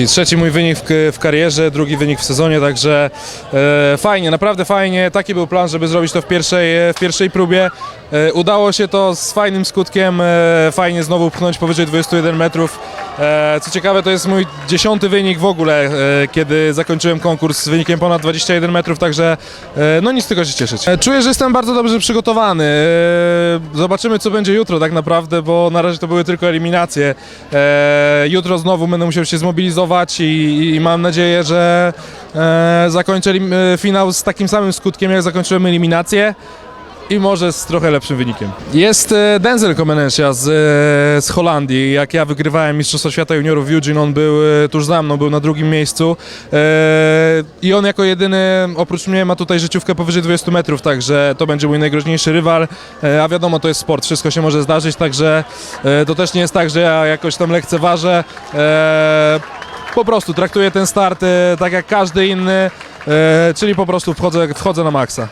Trzeci, trzeci mój wynik w, w karierze, drugi wynik w sezonie, także e, fajnie, naprawdę fajnie. Taki był plan, żeby zrobić to w pierwszej, e, w pierwszej próbie. E, udało się to z fajnym skutkiem, e, fajnie znowu pchnąć powyżej 21 metrów. E, co ciekawe, to jest mój dziesiąty wynik w ogóle, e, kiedy zakończyłem konkurs z wynikiem ponad 21 metrów, także e, no nic tylko się cieszyć. Czuję, że jestem bardzo dobrze przygotowany. Zobaczymy, co będzie jutro tak naprawdę, bo na razie to były tylko eliminacje. Jutro znowu będę musiał się zmobilizować i, i mam nadzieję, że zakończę finał z takim samym skutkiem, jak zakończyłem eliminację. I może z trochę lepszym wynikiem. Jest e, Denzel Komenesia z, e, z Holandii. Jak ja wygrywałem Mistrzostwo Świata Juniorów w Eugene, on był e, tuż za mną, był na drugim miejscu. I on jako jedyny, oprócz mnie, ma tutaj życiówkę powyżej 20 metrów, także to będzie mój najgroźniejszy rywal. A wiadomo, to jest sport, wszystko się może zdarzyć, także to też nie jest tak, że ja jakoś tam lekceważę. Po prostu traktuję ten start tak jak każdy inny, czyli po prostu wchodzę, wchodzę na maksa.